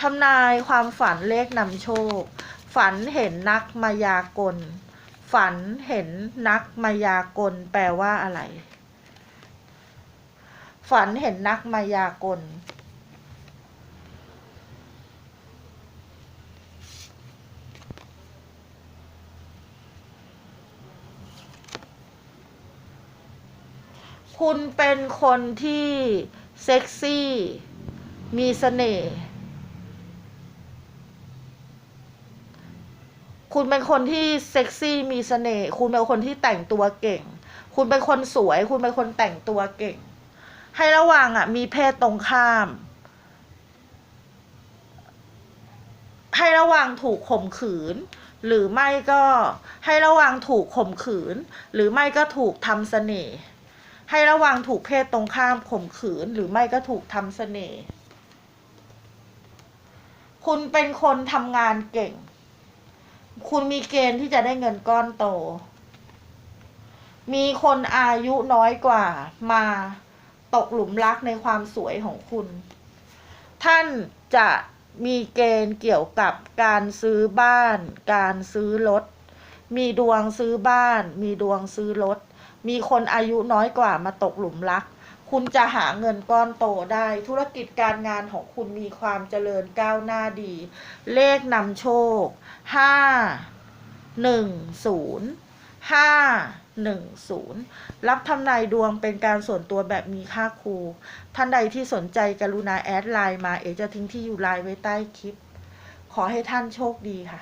ทำนายความฝันเลขนำโชค ฝันเห็นนักมายากล ฝันเห็นนักมายากล แปลว่าอะไร ฝันเห็นนักมายากล คุณเป็นคนที่เซ็กซี่ มีเสน่ห์ คุณเป็นคนที่เซ็กซี่มีเสน่ห์คุณเป็นคนที่แต่งตัวเก่ง คุณเป็นคนสวย คุณเป็นคนแต่งตัวเก่ง ให้ระวังอะ มีเพศตรงข้าม ให้ระวังถูกข่มขืน หรือไม่ก็ให้ระวังถูกข่มขืน หรือไม่ก็ถูกทำเสน่ห์ให้ระวังถูกเพศตรงข้ามข่มขืน หรือไม่ก็ถูกทำเสน่ห์คุณเป็นคนทำงานเก่ง คุณมีเกณฑ์ที่จะได้เงินก้อนโต มีคนอายุน้อยกว่ามาตกหลุมรักในความสวยของคุณ ท่านจะมีเกณฑ์เกี่ยวกับการซื้อบ้าน การซื้อรถ มีดวงซื้อบ้าน มีดวงซื้อรถ มีคนอายุน้อยกว่ามาตกหลุมรัก คุณจะหาเงินก้อนโตได้ ธุรกิจการงานของคุณมีความเจริญก้าวหน้าดี เลขนำโชคห้าหนึ่งศูนย์ห้าหนึ่งศูนย์รับทำนายดวงเป็นการส่วนตัวแบบมีค่าครู ท่านใดที่สนใจกรุณาแอดไลน์มา เอ๋จะทิ้งที่อยู่ไลน์ไว้ใต้คลิป ขอให้ท่านโชคดีค่ะ